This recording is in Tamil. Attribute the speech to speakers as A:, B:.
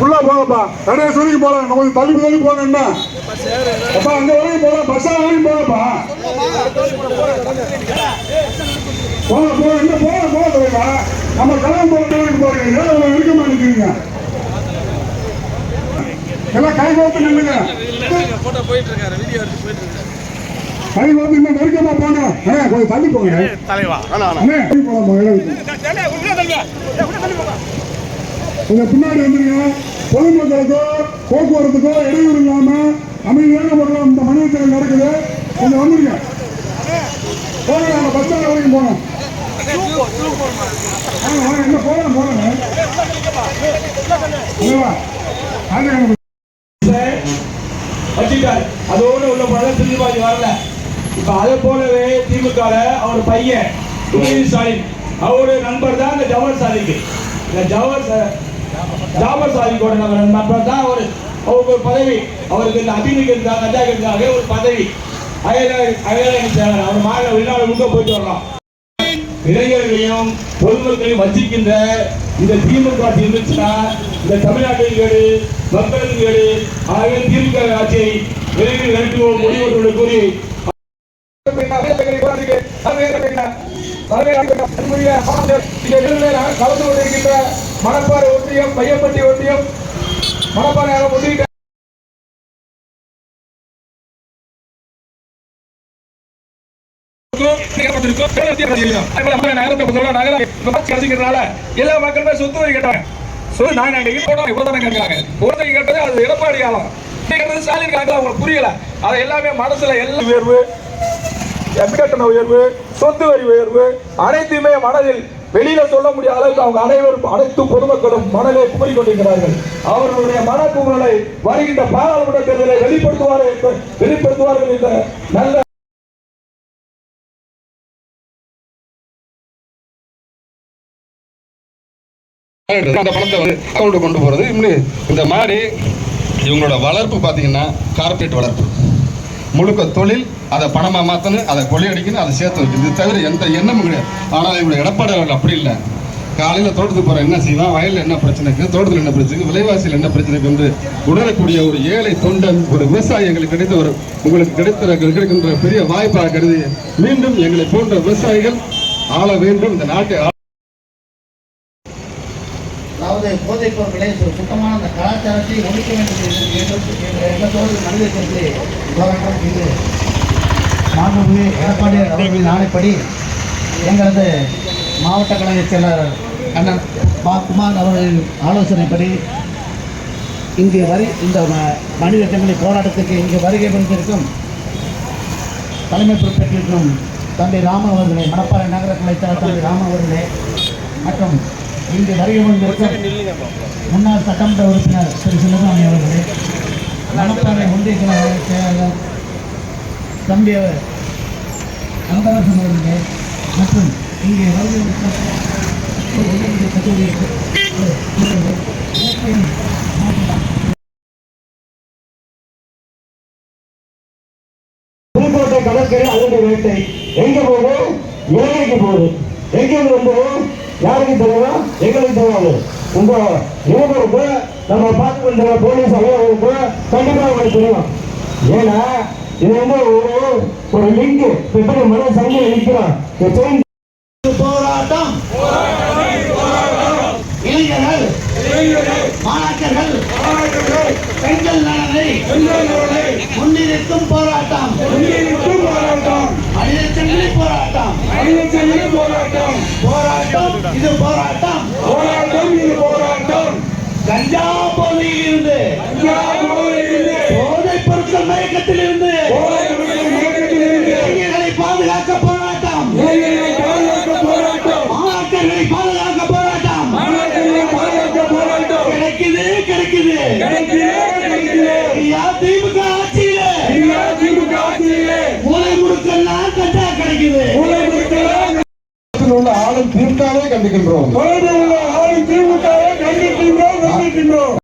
A: ஃபுல்லா போகப்பா கடைசி வரைக்கும் போலாம் நம்ம கொஞ்சம் தள்ளி தள்ளி போங்க என்ன? அப்பா அங்க வரைக்கும் போலாம் பஸ் வரைக்கும் போகப்பா போக போக என்ன போக போக தலைவா. நம்ம கலாம் போக வரைக்கும் போறீங்க. ஏன் இருக்க மாட்டேங்கிறீங்க எல்லாம் கை கோத்து நில்லுங்க.
B: போட்டோ போயிட்டு இருக்காரு வீடியோ எடுத்து போயிட்டு இருக்காரு
A: கை கோத்து இன்னும் நெருக்கமா போங்க. அண்ணே கொஞ்சம் தள்ளி போங்க.
B: தலைவா.
A: அண்ணே தள்ளி போலாம் இடம் உங்க பின்னாடி வந்துருங்க பொதுமக்களுக்கோ போக்குவரத்துக்கோ இடையூறு இல்லாம அமைதியான முறையில் இந்த மனிதர்கள் நடக்குது. கொஞ்சம் வந்துருங்க. போகலாம் பஸ் ஸ்டாண்ட் வரைக்கும் போனோம் போகலாம் போகலாம்
C: வச்சுட்டார். அதோட உள்ள வரல. இப்ப அதை போலவே திமுக அவர் பையன் ஸ்டாலின். அவரு நண்பர் தான் இந்த ஜவஹர் சாதிக்கு இந்த ஜவஹர் ஜாபர் சாதிக்கோட நம்ம நண்பர் தான் ஒரு அவருக்கு ஒரு பதவி அவருக்கு இந்த அபிநயிக்கிறதுக்காக கஞ்சாக்கிறதுக்காக ஒரு பதவி அயல அயல சேவன் அவர் மாநில வெளிநாடு முழுக்க போயிட்டு வரலாம் இளைஞர்களையும் பொதுமக்களையும் வச்சிக்கின்ற இந்த திமுக ஆட்சி இருந்துச்சுன்னா இந்த தமிழ்நாட்டின் கேடு மக்களுக்கு கேடு ஆகவே திமுக ஆட்சியை விரைவில் நடத்துவோம் முடிவு கூறி கலந்து கொண்டிருக்கின்ற மணப்பாறை ஒன்றியம் பையப்பட்டி ஒன்றியம். மணப்பாறை ஒன்றிய எல்லா மக்களுமே சொத்து வரி கேட்டாங்க. சொல்லு நாங்க அங்க இருக்கணும் இவ்வளவு ஒருத்தர் கேட்டது அது எடப்பாடி ஆளம் கேட்டது ஸ்டாலின் காட்டல அவங்களுக்கு புரியல. அது எல்லாமே மனசுல எல்லாம் உயர்வு கட்டண உயர்வு சொத்து வரி உயர்வு அனைத்துமே மனதில் வெளியில சொல்ல முடியாத அளவுக்கு அவங்க அனைவரும் அனைத்து பொதுமக்களும் மனதை குமரி கொண்டிருக்கிறார்கள் அவர்களுடைய மனக்குமுறலை வருகின்ற பாராளுமன்ற தேர்தலை வெளிப்படுத்துவார்கள் வெளிப்படுத்துவார்கள் என்ற நல்ல
D: அந்த பணத்தை வந்து அக்கௌண்ட் கொண்டு போகிறது இப்படி இந்த மாதிரி இவங்களோட வளர்ப்பு பார்த்தீங்கன்னா கார்பரேட் வளர்ப்பு. முழுக்க தொழில் அதை பணமாக மாற்றணும் அதை கொள்ளையடிக்கணும் அதை சேர்த்து வைக்கணும் இது தவிர எந்த எண்ணமும் கிடையாது. ஆனால் இவங்களோட எடப்பாடியாளர்கள் அப்படி இல்லை. காலையில் தோட்டத்துக்கு போகிற என்ன செய்வான்? வயலில் என்ன பிரச்சனை இருக்குது தோட்டத்தில் என்ன பிரச்சனை விலைவாசியில் என்ன பிரச்சனை என்று உணரக்கூடிய ஒரு ஏழை தொண்டன் ஒரு விவசாயி எங்களுக்கு கிடைத்த ஒரு உங்களுக்கு கிடைத்த கிடைக்கின்ற பெரிய வாய்ப்பாக கருதி மீண்டும் எங்களை போன்ற விவசாயிகள் ஆள வேண்டும். இந்த நாட்டை
E: அதாவது போதைப் பொருட்களை ஒரு சுத்தமான அந்த கலாச்சாரத்தை ஒழிக்க வேண்டும் என்று எண்ணத்தோடு- என்ற எண்ணத்தோடு மனித கருத்து போராட்டம் இது. மாண்புமிகு எடப்பாடியார் அவர்களின் ஆணைப்படி எங்களது மாவட்ட கழக செயலாளர் அண்ணன் பா குமார் அவர்களின் ஆலோசனைப்படி இங்கு வரி இந்த ம- மனித சங்கிலி போராட்டத்துக்கு இங்கு வருகை புரிந்திருக்கும் தலைமை பொறுப்பேற்றிருக்கும் தம்பி ராம அவர்களே மணப்பாறை நகர கலைத்தார் தம்பி ராம அவர்களே மற்றும் இங்கு வருகை புரிந்திருக்கும் முன்னாள் சட்டமன்ற உறுப்பினர் திரு சிவகாமி அவர்களே மணப்பாறை ஒன்றிய கழக செயலாளர் தம்பி அவர் அன்பரசன் அவர்களே மற்றும் இங்கே வருகை புரிந்திருக்கும்
C: புதுக்கோட்டை கடற்கரை அகண்ட வேட்டை எங்க போகும் ஏழைக்கு போகுது. எங்க இருந்து வந்தது? யாருக்கு தெரியுமா? எங்களுக்கு தெரியாது. உங்க இவங்களுக்கு நம்ம பார்த்து கொண்ட போலீஸ் அலுவலர்களுக்கு கண்டிப்பா உங்களுக்கு தெரியும். ஏன்னா இது வந்து ஒரு ஒரு லிங்க் எப்படி மன சங்கிலி நிற்கிறோம்
E: போராட்டம். இளைஞர்கள் மாணாக்கர்கள் பெண்கள் நலனை முன்னிறுத்தும் போராட்டம். மனித சங்கிலி போராட்டம். போராட்டம். இது போராட்டம். கஞ்சா போதையில் இருந்து போதைப் பொருட்கள் மயக்கத்தில் இருந்து இளைஞர்களை பாதுகாக்க போராட்டம். மாணாக்கர்களை பாதுகாக்க போராட்டம். கிடைக்குது கிடைக்குது. ஐயா, திமுக
D: உள்ள ஆளும் திமுகவே கண்டிக்கின்றோம்.
A: தொலைவில் உள்ள ஆளும் திமுகவை கண்டிக்கின்றோம் கண்டிக்கின்றோம்.